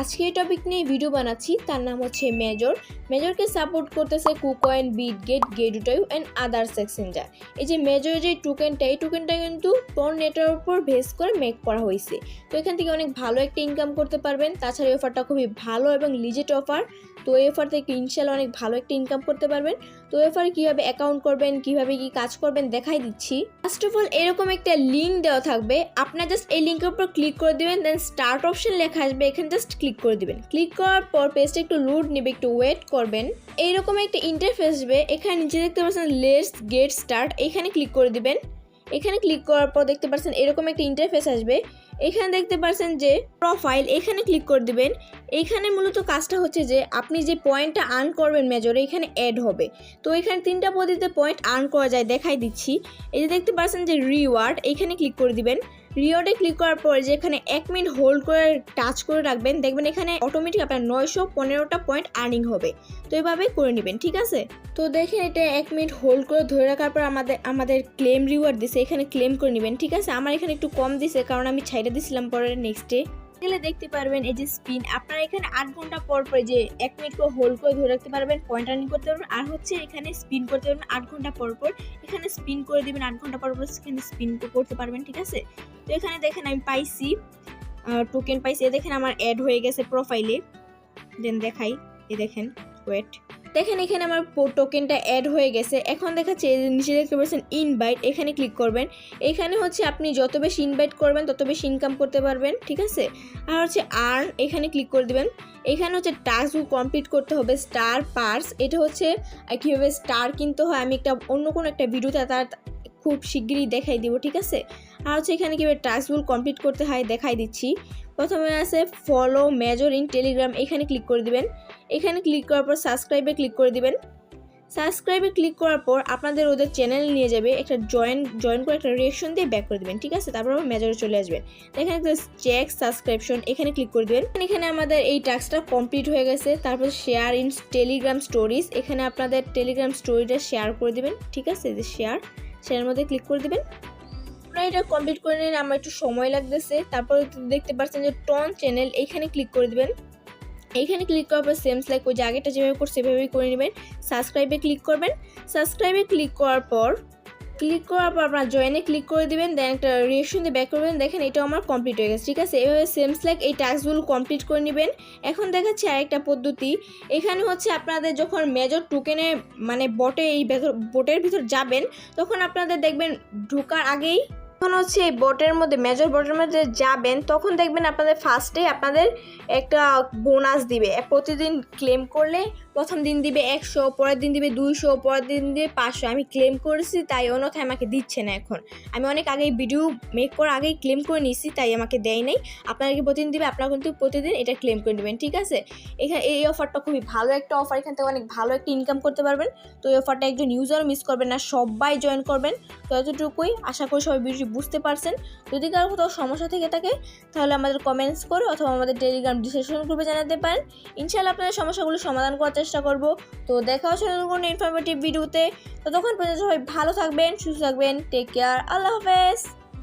আজকে এই টপিক নিয়ে ভিডিও বানাচ্ছি। তার নাম হচ্ছে মেজর। মেজরকে সাপোর্ট করতেছে KuCoin Bitget Gate and others exchanger এই যে মেজর যে টোকেনটা এই টোকেনটা কিন্তু টন নেটের উপর ভেস করে মেক করা হয়েছে। তো এখান থেকে অনেক ভালো একটা ইনকাম করতে পারবেন। তাছাড়া এই অফারটা খুবই ভালো এবং লিজেট অফার তো এই অফার থেকে ইনশাল্লাহ অনেক ভালো একটা ইনকাম করতে পারবেন। তো এই অফারে কীভাবে অ্যাকাউন্ট করবেন, কীভাবে কি কাজ করবেন দেখাই দিচ্ছি। ফার্স্ট অফ অল এরকম একটা লিঙ্ক দেওয়া থাকবে। আপনার জাস্ট এই লিঙ্কের উপর ক্লিক করে দিবেন দেন স্টার্ট অপশন লেখা আসবে। এখানে জাস্ট ক্লিক করে দিবেন। ক্লিক করার পর পেজটা একটু লোড নেবে, একটু ওয়েট করবেন। এইরকম একটা ইন্টারফেস আসবে এখানে নিচে দেখতে পাচ্ছেন লেটস গেট স্টার্ট। এখানে ক্লিক করে দিবেন। এখানে ক্লিক করার পর দেখতে পাচ্ছেন এরকম একটা ইন্টারফেস আসবে। এখানে দেখতে পাচ্ছেন যে প্রোফাইল এখানে ক্লিক করে দিবেন। এখানে মূলত কাজটা হচ্ছে যে আপনি যে পয়েন্টটা আর্ন করবেন মেজরে এখানে অ্যাড হবে। তো এখানে তিনটা পদ্ধতিতে পয়েন্ট আর্ন করা যায়, দেখাই দিচ্ছি। এই যে দেখতে পাচ্ছেন যে রিওয়ার্ড এখানে ক্লিক করে দিবেন। রিওয়ার্ডে ক্লিক করার পর যেখানে এক মিনিট হোল্ড করে টাচ করে রাখবেন, দেখবেন এখানে অটোমেটিক আপনার নয়শো পনেরোটা পয়েন্ট আর্নিং হবে। তো এভাবে করে নেবেন, ঠিক আছে? তো দেখেন এটা এক মিনিট হোল্ড করে ধরে রাখার পর আমাদের আমাদের ক্লেম রিওয়ার্ড দিছে, এখানে ক্লেম করে নেবেন, ঠিক আছে? আমার এখানে একটু কম দিছে, কারণ আমি ছাইটা দিছিলাম পরে নেক্সট ডে গেলে দেখতে পারবেন এই যে স্পিন। আপনারা এখানে আট ঘণ্টা পর পর যে এক মিনিট করে হোল্ড করে ধরে রাখতে পারবেন পয়েন্ট আর্নিং করতে পারবেন। আর হচ্ছে এখানে স্পিন করতে পারবেন আট ঘণ্টা পর পর। এখানে স্পিন করে দিবেন আট ঘণ্টা পর পর এখানে স্পিন করতে পারবেন, ঠিক আছে? তো এখানে দেখেন আমি পাইছি টোকেন পাইছি। দেখেন আমার অ্যাড হয়ে গেছে প্রোফাইলে দেন দেখাই, এ দেখেন ওয়েট দেখেন এখানে আমার টোকেনটা অ্যাড হয়ে গেছে। এখন দেখাচ্ছে নিচে দেখতে পাচ্ছেন ইনভাইট এখানে ক্লিক করবেন। এখানে হচ্ছে আপনি যত বেশি ইনভাইট করবেন, তত বেশি ইনকাম করতে পারবেন, ঠিক আছে? আর হচ্ছে আর্ন এখানে ক্লিক করে দিবেন। এখানে হচ্ছে টাস্কগুলো কমপ্লিট করতে হবে স্টার পার্স এটা হচ্ছে কীভাবে স্টার কিনতে হয়, আমি একটা অন্য কোনো একটা ভিডিওতে তার খুব শিগগিরই দেখাই দিব, ঠিক আছে? আর হচ্ছে এখানে কীভাবে টাস্কগুলো কমপ্লিট করতে হয়, দেখাই দিচ্ছি। প্রথমে আছে ফলো মেজর ইন টেলিগ্রাম এখানে ক্লিক করে দিবেন। এখানে ক্লিক করার পর সাবস্ক্রাইবে ক্লিক করে দিবেন। সাবস্ক্রাইবে ক্লিক করার পর আপনাদের ওদের চ্যানেল নিয়ে যাবে একটা জয়েন জয়েন করে একটা রিয়েকশন দিয়ে ব্যাক করে দেবেন, ঠিক আছে? তারপর আবার মেজরে চলে আসবেন এখানে চেক সাবস্ক্রিপশন এখানে ক্লিক করে দিবেন। এখানে আমাদের এই টাস্কটা কমপ্লিট হয়ে গেছে। তারপর শেয়ার ইন টেলিগ্রাম স্টোরিজ এখানে আপনাদের টেলিগ্রাম স্টোরিটা শেয়ার করে দিবেন, ঠিক আছে? যে শেয়ার শেয়ারের মধ্যে ক্লিক করে দেবেন। আপনারা এটা কমপ্লিট করে নিন আমার একটু সময় লাগতেছে। তারপর দেখতে পাচ্ছেন যে টন চ্যানেল এইখানে ক্লিক করে দিবেন। এইখানে ক্লিক করার পর সেম লাইক ওই যে আগেটা যেভাবে করছে, সেভাবেই করে নেবেন। সাবস্ক্রাইবে ক্লিক করবেন। সাবস্ক্রাইবে ক্লিক করার পর ক্লিক করার পর আপনার জয়েনে ক্লিক করে দিবেন দেন একটা রিয়েকশন দিয়ে ব্যাক করবেন। দেখেন এটা আমার কমপ্লিট হয়ে গেছে, ঠিক আছে? এভাবে সেমস লাইক এই টাস্কগুলো কমপ্লিট করে নেবেন। এখন দেখাচ্ছি আরেকটা পদ্ধতি। এখানে হচ্ছে আপনাদের যখন মেজর টোকেনে মানে বটে এই বোটের ভিতর যাবেন, তখন আপনাদের দেখবেন ঢোকার আগেই যখন হচ্ছে এই বটের মধ্যে মেজর বটের মধ্যে যাবেন, তখন দেখবেন আপনাদের ফার্স্টে আপনাদের একটা বোনাস দিবে। প্রতিদিন ক্লেম করলে, প্রথম দিন দিবে একশো, পরের দিন দিবে দুইশো, পরের দিন দিবে পাঁচশো। আমি ক্লেম করেছি, তাই অন্যথায় আমাকে দিচ্ছে না এখন। আমি অনেক আগেই ভিডিও মেক করার আগেই ক্লেম করে নিয়েছি, তাই আমাকে দেয় নাই। আপনাকে প্রতিদিন দিবে, আপনারা কিন্তু প্রতিদিন এটা ক্লেম করে নেবেন, ঠিক আছে? এখানে এই অফারটা খুবই ভালো একটা অফার এখান থেকে অনেক ভালো একটা ইনকাম করতে পারবেন। তো এই অফারটা একজন ইউজার মিস করবেন না, সবাই জয়েন করবেন। তো এতটুকুই আশা করি সবাই ভিডিওটি বুঝতে পারছেন। যদি কারও কোথাও সমস্যা থেকে থাকে, তাহলে আমাদের কমেন্টস করে অথবা আমাদের টেলিগ্রাম ডিসক্রিপশন গ্রুপে জানাতে পারেন। ইনশাল্লাহ আপনাদের সমস্যাগুলো সমাধান করার চেষ্টা করব। তো দেখা হচ্ছে নতুন কোনো ইনফরমেটিভ ভিডিওতে ততক্ষণ পর্যন্ত সবাই ভালো থাকবেন, সুস্থ থাকবেন টেক কেয়ার আল্লাহ হাফেজ।